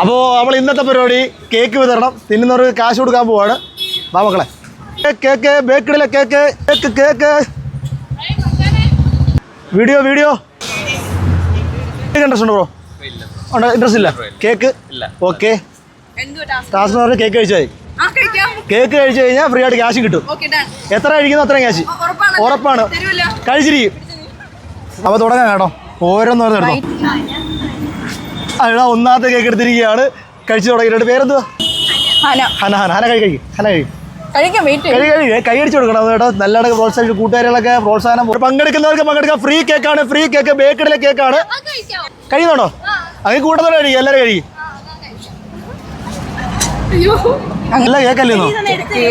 അപ്പോൾ നമ്മൾ ഇന്നത്തെ പരിപാടി കേക്ക് വിതരണം. തിന്നുന്നവർക്ക് കാശ് കൊടുക്കാൻ പോവാണ്. വാ മക്കളെ. Cake, cake ബേക്കറിയിലെ cake cake cake video video interest ഉണ്ടോ ബ്രോ ഉണ്ടോ? ഇൻട്രസ്റ്റ് ഇല്ല? കേക്ക് ഓക്കെ ടാസ്ക് പറഞ്ഞാൽ കേക്ക് കഴിച്ചാൽ ആ, കഴിക്കാം. കേക്ക് കഴിച്ചു കഴിഞ്ഞാൽ ഫ്രീ ആയിട്ട് ക്യാഷ് കിട്ടും. എത്ര കഴിക്കുന്നു അത്രയും ക്യാഷ് ഉറപ്പാണ്. കഴിച്ചിരിക്കും. അപ്പോൾ തുടങ്ങാം കേട്ടോ. ഓരോന്നോരോന്ന് അതാ ഒന്നാമത്തെ കേക്ക് എടുത്തിരിക്കുകയാണ്. കഴിച്ചു തുടങ്ങിയിട്ട് പേരെന്തുവാ? ഹന. ഹന ഹന ഹന കഴി കഴിക്കും. ഹന കഴിക്കും. കഴിക്കാം വെയിറ്റ് കഴി കഴി കൈ അടിച്ചു കൊടുക്കണം കേട്ടോ. നല്ലതാണ് പ്രോത്സാഹിച്ച് കൂട്ടുകാരികളൊക്കെ പ്രോത്സാഹനം പങ്കെടുക്കുന്നവർക്ക് പങ്കെടുക്കാം. ഫ്രീ കേക്കാണ് ഫ്രീ കേക്ക് ബേക്കറിലെ കേക്കാണ് കഴിയുന്നുണ്ടോ അങ്ങനെ കൂട്ടത്തോടെ കഴിക്കും എല്ലാവരും കഴിക്കും. നല്ല കേക്കല്ലേ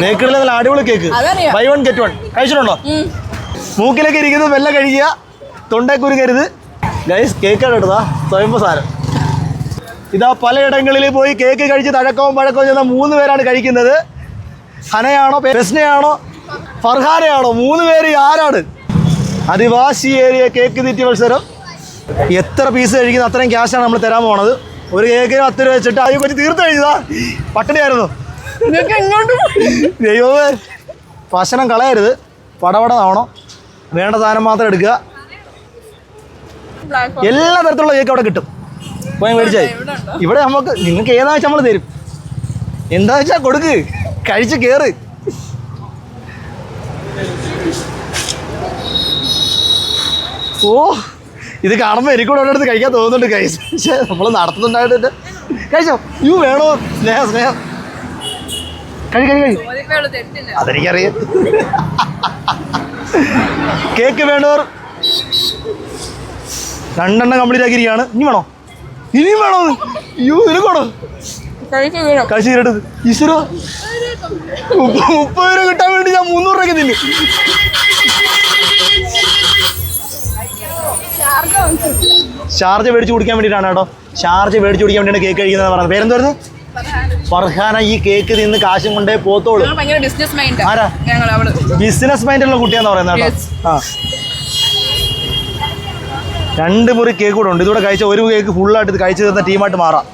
ബേക്കറിലെ നല്ല അടിപൊളി കേക്ക് അതറിയാം. ബൈ വൺ ഗെറ്റ് വൺ കഴിച്ചിട്ടുണ്ടോ? മൂക്കിലൊക്കെ ഇരിക്കുന്നത് വെള്ളം കഴിക്കുക. തൊണ്ടേ കരുത് ഗൈസ് കേക്കാണ് എടുത്താ സ്വയംഭ സാധനം ഇതാ പലയിടങ്ങളിൽ പോയി കേക്ക് കഴിച്ച് തഴക്കവും പഴക്കവും ചെന്ന മൂന്ന് പേരാണ് കഴിക്കുന്നത്. ഹനയാണോ പ്രശ്നയാണോ ഫർഹാനയാണോ? മൂന്ന് പേര് ആരാണ്? അതിവാശിയേറിയ കേക്ക് തീറ്റി മത്സരം. എത്ര പീസ് കഴിക്കുന്ന അത്രയും ക്യാഷാണ് നമ്മൾ തരാൻ പോണത്. ഒരു കേക്കിന് പത്ത് രൂപ വെച്ചിട്ട് അതിനെ പറ്റി തീർത്ത് കഴിഞ്ഞതാ. പട്ടിണിയായിരുന്നു. ദൈവമേ. ഭക്ഷണം കളയരുത്. പടപട വേണ്ട സാധനം മാത്രം എടുക്കുക. എല്ലാ തരത്തിലുള്ള കേക്ക് അവിടെ കിട്ടും. പോയി മേടിച്ചായി ഇവിടെ നമുക്ക് നിങ്ങൾക്ക് ഏതാ വെച്ചാൽ നമ്മൾ തരും. എന്താ വെച്ചാൽ കൊടുക്ക്. കഴിച്ച് കയറ് ഓ ഇത് കാണുമ്പോൾ എനിക്കൂടെ അവിടെ അടുത്ത് കഴിക്കാൻ തോന്നുന്നുണ്ട് കൈസ് പക്ഷേ നമ്മൾ നടത്തുന്നുണ്ടായിട്ട് കഴിച്ചോ? യു വേണോ? സ്നേഹ സ്നേഹം. കഴി കഴി കഴി. അതെനിക്കറിയാം. കേക്ക് വേണ്ടവർ രണ്ടെണ്ണം കംപ്ലീറ്റ് ആക്കിയിരിക്കുകയാണ് ഇനി വേണോ? ഇനിയും വേണോ അയ്യോ ഇതിനൊക്കെ കഴിച്ച് തീരട്ടത് ഈശ്വരോ. മുപ്പ- മുപ്പത് രൂപ കിട്ടാൻ വേണ്ടി ഞാൻ മുന്നൂറ് രൂപയ്ക്ക് തിന്നു. ഷാർജ മേടിച്ച് കുടിക്കാൻ വേണ്ടിയിട്ടാണ് കേട്ടോ. ഷാർജ മേടിച്ച് കുടിക്കാൻ വേണ്ടിയാണ് കേക്ക് കഴിക്കുന്നത് പറഞ്ഞത്. പേരെന്തായിരുന്നു ഫർഹാന ഈ കേക്ക് തിന്ന് കാശും കൊണ്ടേ പോത്തോളൂ ബിസിനസ് മൈൻഡ് ആരാ? ബിസിനസ് മൈൻഡുള്ള കുട്ടിയാന്ന് പറയുന്നത് കേട്ടോ. ആ. രണ്ട് മുറി കേക്ക് കൂടെ ഉണ്ട്. ഇതൂടെ കഴിച്ച ഒരു കേക്ക് ഫുള്ളായിട്ട് ഇത് കഴിച്ചു തീർന്ന ടീമായിട്ട് മാറാം.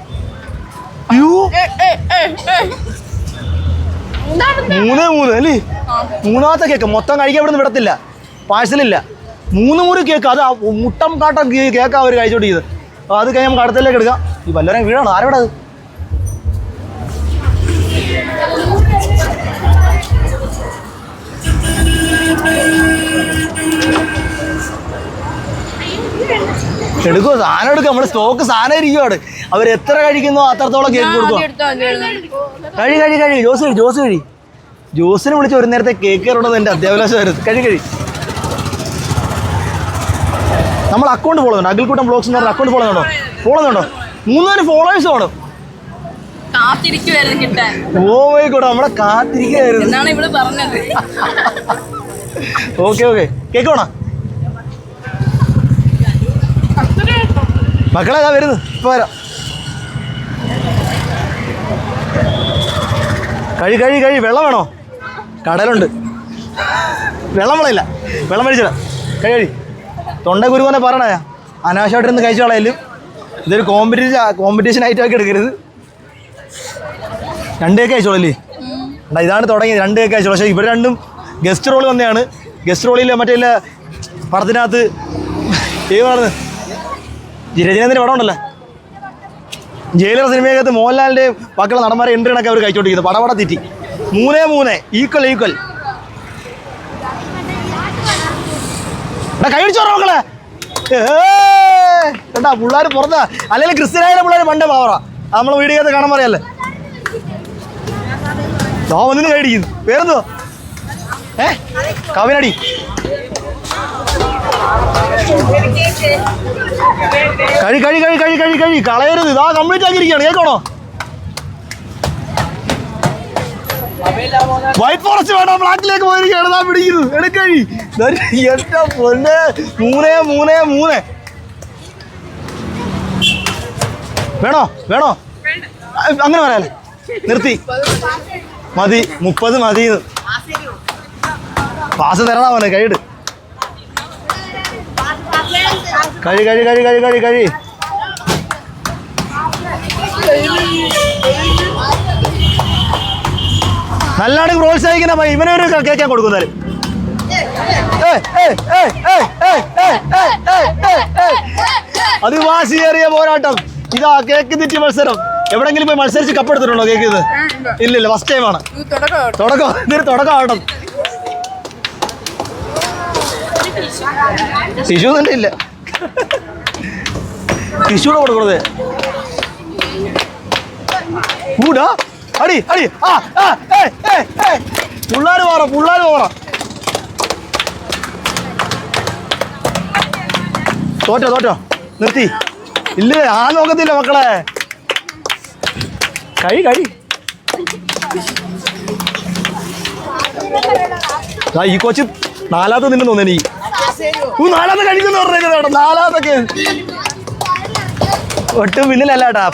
മൂന്ന്. മൂന്നേ അല്ലേ. മൂന്നാമത്തെ കേക്ക് മൊത്തം കഴിക്കാൻ ഇവിടെ നിന്ന് വിടത്തില്ല. പാഴ്സലില്ല. മൂന്ന് മുറി കേക്ക് അത് മുട്ടം കാട്ടം കേക്കാണ് അവർ കഴിച്ചോണ്ടിരിക്കുന്നത്. അത് കഴിഞ്ഞ് നമുക്ക് അടുത്തലേക്ക് എടുക്കാം. ഈ വല്ലവരും വീഴാണ്? ആരോടെ എടുക്കുമോ സാധനം എടുക്കും. നമ്മുടെ സ്റ്റോക്ക് സാധനം ഇരിക്കുവാണ്. അവർ എത്ര കഴിക്കുന്നോ അത്രത്തോളം കേക്ക് കൊടുക്കും. കഴി കഴി കഴി. ജോസ് കഴി ജോസ് കഴി. ജോസിനെ വിളിച്ച് ഒരു നേരത്തെ കേക്ക് കയറുന്നത് എന്റെ അത്യാവശ്യമായിരുന്നു കഴി കഴി. നമ്മൾ അക്കൗണ്ട് ഫോളോ ചെയ്യണം അഖിൽക്കൂട്ടം ബ്ലോഗ്സ് എന്ന് പറഞ്ഞ അക്കൗണ്ട് ഫോളോ ചെയ്യണോ ഫോളോ ചെയ്യണോ മൂന്നാൽ ഫോളോവേഴ്സ് വേണം ഓ മൈ ഗോഡ് നമ്മളെ കാത്തിരിക്കുകയായിരുന്നു ഓക്കെ ഓക്കെ കേക്ക് വേണോ? മക്കളെ അതാ വരുന്നു. ഇപ്പൊ വരാം. കഴി കഴി കഴി. വെള്ളം വേണോ? കടലുണ്ട്. വെള്ളം വളയില്ല വെള്ളം മേടിച്ചിട. കഴി കഴി. തൊണ്ട കുരുവനെ പറയണ അനാവശ്യമായിട്ടിരുന്ന് കഴിച്ചു കളയലും ഇതൊരു കോമ്പറ്റീഷൻ കോമ്പറ്റീഷൻ ആയിട്ടൊക്കെ എടുക്കരുത്. രണ്ട് കേക്ക് അയച്ചോളല്ലേ ഇതാണ് തുടങ്ങിയത്. രണ്ട് കേക്ക് അയച്ചോളൂ. പക്ഷേ ഇവർ രണ്ടും ഗസ്റ്റ് റോൾ വന്നെയാണ് ഗസ്റ്റ് റോളിൽ മറ്റേ പടത്തിനകത്ത് ഏതാണ് രജനേന്ദ്രന്റെ പടം ഉണ്ടല്ലോ. ജയിലർ സിനിമയകത്ത് മോഹൻലാലിന്റെ ബാക്കിയുള്ള നടന്മാരെ എൻട്രി കണക്കെ അവർ കഴിച്ചോണ്ടിരിക്കുന്നത് പടപട തീറ്റി. മൂന്നേ മൂന്നേ. ഈക്വൽ ഈക്വൽ എടാ മക്കളെ ഏട്ടാ പിള്ളേർ പുറത്താ. അല്ലെങ്കിൽ ക്രിസ്ത്യനായ പിള്ളേർ പണ്ടേ പാവറ. നമ്മൾ വീഡിയോ കാണാൻ പറയാല്ലേ. ഞാൻ വന്നിന്ന് കൈയടിക്കുന്നു പേരെന്തോ ഏ? കവിനടി. കഴി കഴി കഴി കഴി കഴി കഴി. കളയരുത്. ഇതാ കംപ്ലീറ്റ് ആക്കിയിരിക്കുകയാണ്. കേൾക്കണോ? വൈറ്റ് ഫോറസ്റ്റ് വേണം. ബ്ലാക്കിലേക്ക് പോയിരിക്കുകയാണ്. ഇതാ പിടിക്കുന്നു എടുക്കഴി എട്ട പൊന്നെ. മൂന്നേ മൂന്നേ മൂന്ന്. വേണോ? വേണോ? അങ്ങനെ പറയാല്ലേ നിർത്തി. മതി. മുപ്പത് മതി. പാസ് തരണ മോനെ കഴിയിട്ട് കഴി കഴി കഴി കഴി കഴി കഴി നല്ലോണം പ്രോത്സാഹിക്കുന്ന പൈ ഇവനെ ഒരു കേൾക്കാൻ കൊടുക്കുന്നാലും അതിവാസിയേറിയ പോരാട്ടം. ഇതാ കേക്ക് തിറ്റി മത്സരം. എവിടെങ്കിലും പോയി മത്സരിച്ച് കപ്പെടുത്തിട്ടുണ്ടോ കേക്ക് ഇത് ഇല്ലില്ല ഫസ്റ്റ് ടൈമാണ് തുടക്കം തുടക്കം ഇതൊരു ശിശു തന്നെ ഇല്ല. ടിഷ്യൂടെ കൊടുക്കണത്. കൂടാ അടി അടി. ആ പുള്ളാര് പോറ പുള്ളാര് പോറ തോറ്റോ തോറ്റോ? നിർത്തി. ഇല്ലേ ആ നോക്കത്തില്ല മക്കളെ. കൈ കൈ. ഈ കൊച്ചു നാലാമത്തെ നിന്ന് തോന്നുന്നു എനിക്ക്. നാലാമത്തെ ഒട്ടും പിന്നിലല്ല കേട്ടാ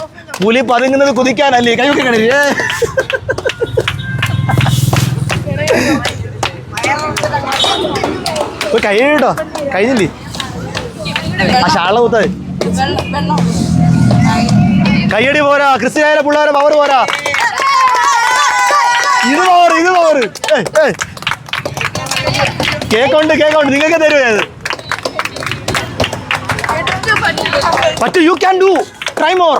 പുലി പതുങ്ങുന്നത് കുതിക്കാനല്ലേ കൈയൊക്കെ കണി കൈ കഴിഞ്ഞില്ലേ? ആ ശാള കുത്ത കയ്യടി പോരാ ക്രിസ്ത്യാനിയുടെ പിള്ളേരെ പവർ പോരാ. ഇത് പവർ ഇത് പവർ കേക്കുണ്ട് കേക്കുണ്ട്. നിങ്ങൾക്ക് തരുവേ അത് പറ്റു you can do try more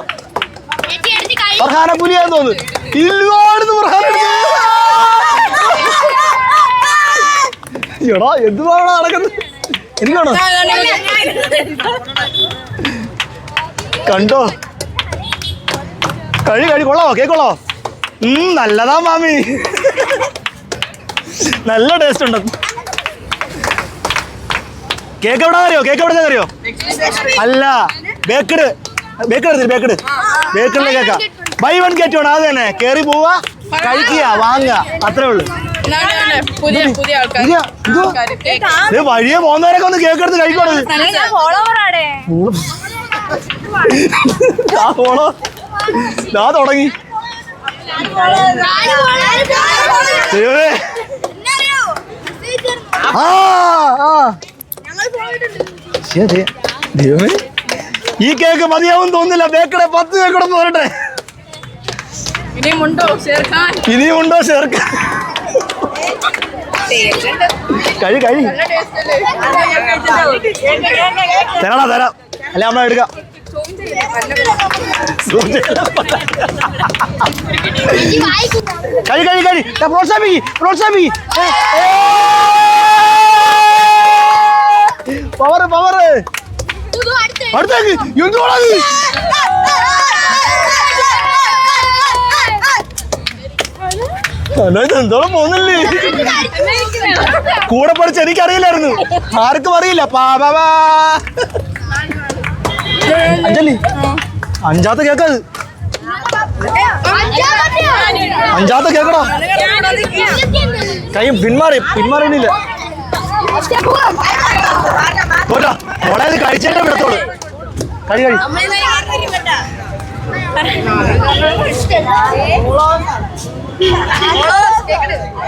Farhana പുലിയാന്ന് തോന്നുന്നു. ഇല്ലാടുന്ന് എടുത്ത്. എടാ എന്തുവാണ് നടക്കുന്നത്? എനിക്കാണോ കണ്ടോ? കഴി കഴി കൊള്ളാവോ? കേക്കൊള്ളാവോ നല്ലതാ മാമി. നല്ല ടേസ്റ്റ് ഉണ്ട്. കേക്ക് എവിടെ അറിയോ? കേക്ക് എവിടെ അറിയോ? അല്ല ബേക്കഡ്. ബേക്കഡ് എടുത്തു ബേക്കഡ്? ബേക്കഡിലെ കേക്കാ. ബൈ വൺ ഗെറ്റ് വൺ അത് തന്നെ. കേറി പോവാ കഴിക്കുക വാങ്ങുക. അത്രേ ഉള്ളൂ. വഴിയെ പോകുന്നവരൊക്കെ ഒന്ന് കേക്ക് എടുത്ത് പോണോ ദാ തുടങ്ങി. ആ. ദൈവമേ. ഈ കേക്ക് മതിയാവും തോന്നില്ല ബേക്കടെ പത്ത് കേക്കടെ പോരട്ടെ ഇനിയുമുണ്ടോ? ചേർക്കാൻ ഇനിയും ഉണ്ടോ ചേർക്ക കഴി കഴി. തരാടാ തരാം. അല്ലെ അമ്മ എടുക്കാം. കഴി കഴി കഴി. പ്രോത്സാഹിപ്പി പ്രോത്സാഹിപ്പി പവർ പവർ അടുത്തേക്ക്. എന്തുവാടാ നീ എന്തോളം പോന്നില്ലേ കൂടെ പഠിച്ച എനിക്കറിയില്ലായിരുന്നു. ആർക്കും അറിയില്ല. പാപാ അഞ്ജലി അഞ്ചാത്ത കേക്കത് അഞ്ചാത്ത കേക്കടാ. കൈ പിന്മാറി പിന്മാറിയില്ല? മോളെ ഇത് കഴിച്ചിട്ടേ വിടത്തോളൂ. കഴി കഴി.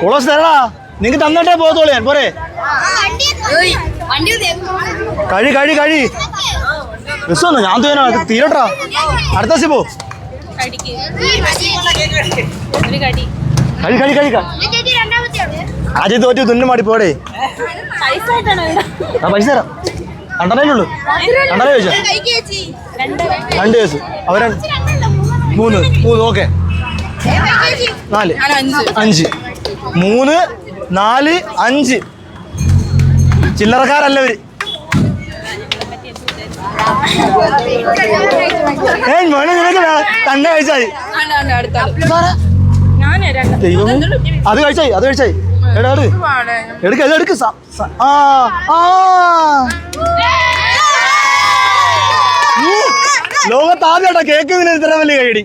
ഉളസ് തരടാ നിങ്ങക്ക് തന്നിട്ടേ പോകത്തോളൂ ഞാൻ പോരെ. കഴി കഴി കഴി. രസമൊന്നു ഞാൻ തോന്നാ തീരട്ടാ. അടുത്ത ദിവസം പോ. കഴി കഴി കഴി ആദ്യം തോറ്റു തുന്നു മാടി പോടേ ആ പൈസ തരാം. രണ്ടരേ ഉള്ളൂ. രണ്ടര ചോദിച്ചാ? രണ്ട് കേസ്. അവര മൂന്ന്. മൂന്ന് ഓക്കെ. നാല്. അഞ്ച്. മൂന്ന് നാല് അഞ്ച്. ചില്ലറക്കാരല്ല ഇവർ ഏയ് മോനെ നിനക്ക് വേ- തന്നെ കഴിച്ചായി അത് കഴിച്ചായി അത് കഴിച്ചായി എടാ. എടുക്ക എടുക്ക്. ആ ആ. ലോകത്ത് ആദ്യമായിട്ടാ കേക്ക് ഇതിന് ഇത്ര വലിയ കൈടി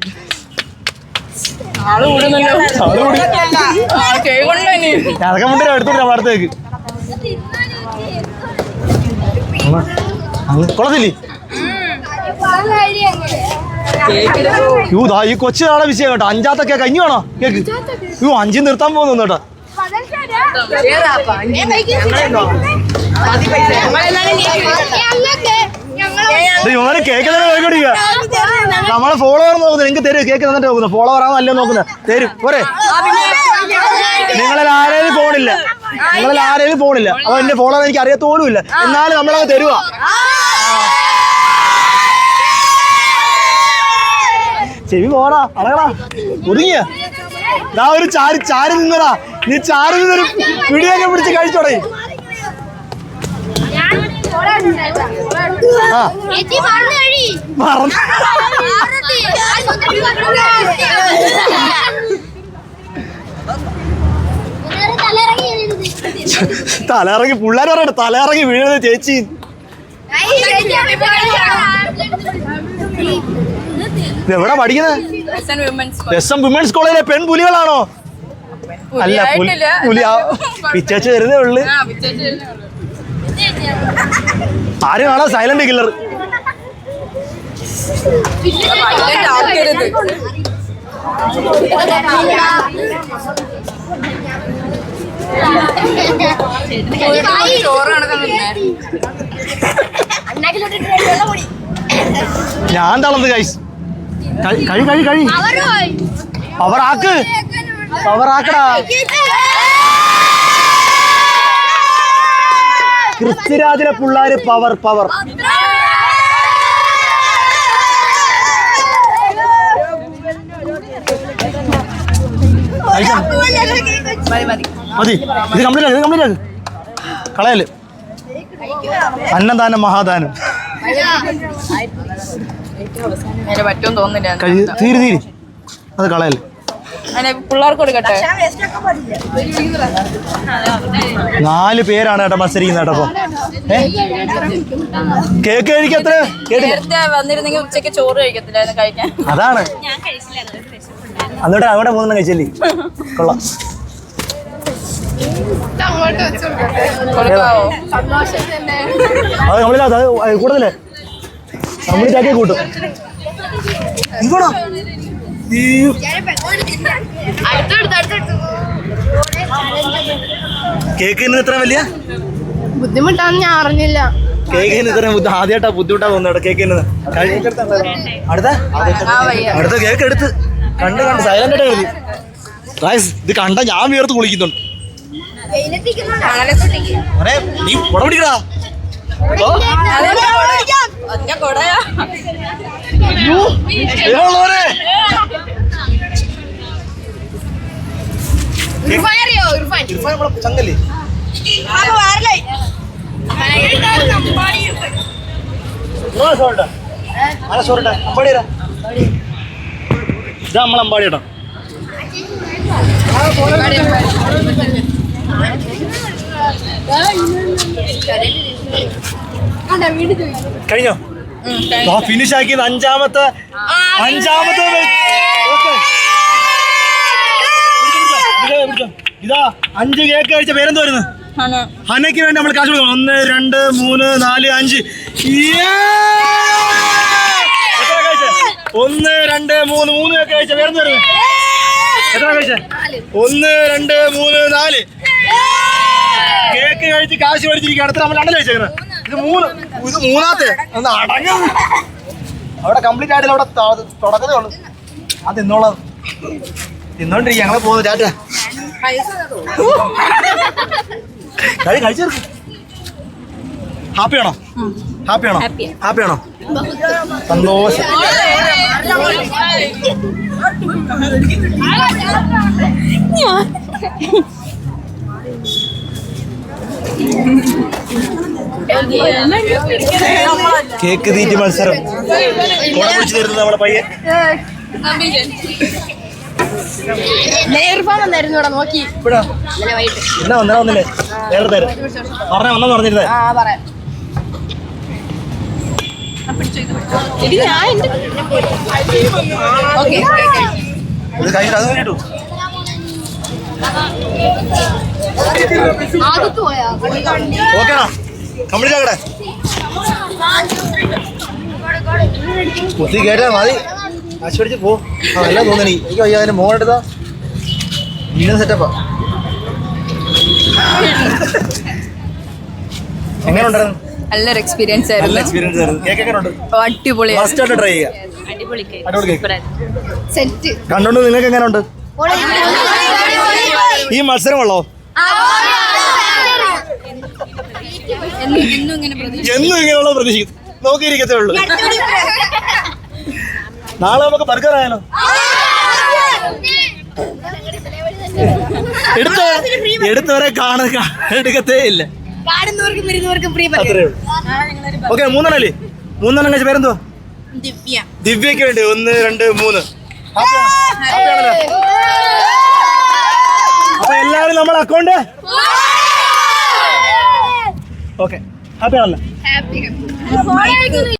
അതൊക്കെ മുന്നേ എടുത്തോണ്ട് ഞാൻ അടുത്തേക്ക് കൊള്ളത്തില്ലേ? യൂ ദാ ഈ കൊച്ചു നാളെ വിഷയം കേട്ടോ. അഞ്ചാത്ത കേക്ക് അഞ്ഞു വേണോ? കേക്ക്. യൂ അഞ്ച് നിർത്താൻ പോകുന്നു കേട്ടോ. ഇവന് കേക്ക് തന്നെ നോക്കിക്കൊണ്ടിരിക്കുക നമ്മളെ ഫോളോവർ നോക്കുന്നത് നിങ്ങൾക്ക് തരും കേക്ക് തന്നിട്ട് നോക്കുന്നത് ഫോളോവർ ആണോ നോക്കുന്നത് തരും പോരെ. നിങ്ങളിൽ ആരെയും ഫോണില്ല നിങ്ങളിൽ ആരെയും ഫോണില്ല അപ്പൊ എന്റെ ഫോളോവർ എനിക്ക് അറിയത്തോലുമില്ല എന്നാലും നമ്മളത് തരുവാ. ചെവി പോടാ അടങ്ങടാ ഒതുങ്ങിയ. ഒരു ചാരി ചാരി നിന്നടാ നീ ചാരി വീഡിയോ പിടിയൊക്കെ പിടിച്ച് കഴിച്ചു മറന്നു. തലയിറങ്ങി പിള്ളേർ പറയട്ടെ തലയിറങ്ങി വീഴുന്നത് ചേച്ചി. എവിടെ പഠിക്കുന്നത്? എസ് എം വിമൻസ് കോളേജിലെ പെൺപുലികളാണോ? അല്ല പുലി പിച്ചേച്ച് വരുന്നേ ഉള്ളു. ആരും കാണാ സൈലന്റ് കില്ലർ ഞാൻ തളർന്ന് കൈസ് കഴി കഴി കഴി കഴി. പവർ ആക്ക്. പവർ ആക്കടാ ക്രിസ്തുരാജിലെ പിള്ളേര് പവർ പവർ. മതി. ഇത് കംപ്ലീറ്റ് ഇത് കംപ്ലീറ്റ് കളയൽ. അന്നദാനം മഹാദാനം. തീരു തീരു. അത് കളയൽ. അതിനെ പിള്ളേർക്ക് കൊടുക്കട്ടെ? നാല് പേരാണ് ഏട്ടാ മത്സരിക്കുന്നത് ഏട്ടാ അപ്പം. കേക്ക് കഴിക്കത്ര? നേരത്തെ വന്നിരുന്നെങ്കിൽ ഉച്ചയ്ക്ക് ചോറ് കഴിക്കത്തില്ലായിരുന്നു കഴിക്കാൻ. അതാണ്. അതോടെ അവിടെ മൂന്നെണ്ണം കഴിച്ചല്ലേ? കൊള്ളാം. അത് നമ്മളില്ല അത് കൂടുതലേ. നമ്മൾ ചാക്കി കൂട്ടും. ഇങ്ങോട്ടോ? കേക്കിന് ഇത്ര വലിയ? ബുദ്ധിമുട്ടാന്ന് ഞാൻ അറിഞ്ഞില്ല. കേക്കിന് ഇത്ര ബുദ്ധി ആദ്യമായിട്ടാ ബുദ്ധിമുട്ടാ തോന്നുന്നു കേക്കിന്. അടുത്ത? അടുത്ത കേക്ക് എടുത്ത്. കണ്ട് കണ്ട് സൈലന്റ് ആയിട്ട് എഴുതി. ഇത് കണ്ട ഞാൻ വേർത്ത് കുളിക്കുന്നുണ്ട്. നീ കുട പിടിക്കടാ. ഓ, നമ്മളെ ചങ്ങല്ലേ? ഇതാ നമ്മളെ അമ്പാടി കേട്ടോ കഴിഞ്ഞോ? ഫിനിഷ് ആക്കിയത് അഞ്ചാമത്തെ അഞ്ചാമത്തെ വെ- ഓക്കേ. പിടിച്ചോ, പിടിച്ചോ. ഇതാ അഞ്ച് കേക്ക് കഴിച്ച പേരെന്ത് വരുന്നു? ഹനയ്ക്ക് വേണ്ടി നമ്മൾ കാശ് കൊടുക്കണം. ഒന്ന് രണ്ട് മൂന്ന് നാല് അഞ്ച്? ഒന്ന് രണ്ട് മൂന്ന് മൂന്ന് കേക്ക് കഴിച്ച പേരെന്ത് വരുന്നു? എത്ര കഴിച്ചേ? ഒന്ന് രണ്ട് മൂന്ന് നാല്. കേക്ക് കഴിച്ച് കാശ് മേടിച്ചിരിക്കുക അടുത്ത നമ്മൾ രണ്ടു കഴിച്ചേക്കുന്നത് ഇത് മൂന്ന്. ഇത് മൂന്നാമത്തെ ഒന്ന് അടങ്ങ. അവിടെ കംപ്ലീറ്റ് ആയിട്ടില്ല. അവിടെ തുടക്കതേ ഉള്ളൂ. അത് തിന്നോളാം. തിന്നോണ്ടിരിക്കുക. ഞങ്ങളെ പോകുന്നു. ടാറ്റ കഴി ഹാപ്പി ഹാപ്പിയാണോ ഹാപ്പിയാണോ ഹാപ്പിയാണോ സന്തോഷം. കേക്ക് തീറ്റി മത്സരം. പിടിച്ചു തരുന്നത് നമ്മുടെ പയ്യൻ. ഇർഫാൻ വന്നായിരുന്നു ഇവിടെ നോക്കി. ഇപ്പഴാ ഇന്നലെ വൈകിട്ട്. എന്നാ വന്നേ വന്നില്ലേ? നേരത്തെ തരും പറഞ്ഞ പറഞ്ഞിരുന്നേ. ആ പറയാം. ഇത് ഞാൻ എന്റെ ഓക്കെ. ഇത് കഴിഞ്ഞിട്ട് അത് കഴിഞ്ഞിട്ടു. ആദ്യത്തെ പോയാ? ഓക്കേണോ കംപ്ലീറ്റ് ആക്കട്ടെ. കുത്തി കയറ്റാ മതി. കാശ് പിടിച്ച് പോ അല്ല തോന്നണി. തോന്നുന്നു എനിക്ക് വയ്യ അതിന്റെ മോളെടുത്താ വീണ്ടും സെറ്റപ്പാ എങ്ങനെ ഉണ്ടായിരുന്നു നല്ലൊരു എക്സ്പീരിയൻസ് ആയിരുന്നു. എക്സ്പീരിയൻസ് ആയിരുന്നു. കേക്ക് എങ്ങനെ ഉണ്ട് ഫസ്റ്റ് ആയിട്ട് ട്രൈ ചെയ്യുക അടിപൊളി കേക്ക്. അടിപൊളി കേക്ക്. സെറ്റ്. കണ്ടോണ്ട് നിങ്ങൾക്ക് എങ്ങനെ ഉണ്ട് ഈ മത്സരം ഉള്ളോ എന്നും ഇങ്ങനെയുള്ള പ്രതീക്ഷിക്കും. നോക്കിയിരിക്കത്തേ ഉള്ളൂ. നാളെ നമുക്ക് ബർഗർ ആയാലോ? എടുത്തോ? എടുത്തവരെ കാണുക എടുക്കത്തേ ഇല്ല. ഓക്കെ മൂന്നെണ്ണല്ലേ? മൂന്നെണ്ണം കഴിച്ച പേരെന്തോ ദിവ്യ. ദിവ്യക്ക് വേണ്ടി. ഒന്ന് രണ്ട് മൂന്ന്? അപ്പൊ എല്ലാവരും നമ്മൾ അക്കൗണ്ട് ഓക്കെ ഹാപ്പി ആണല്ലോ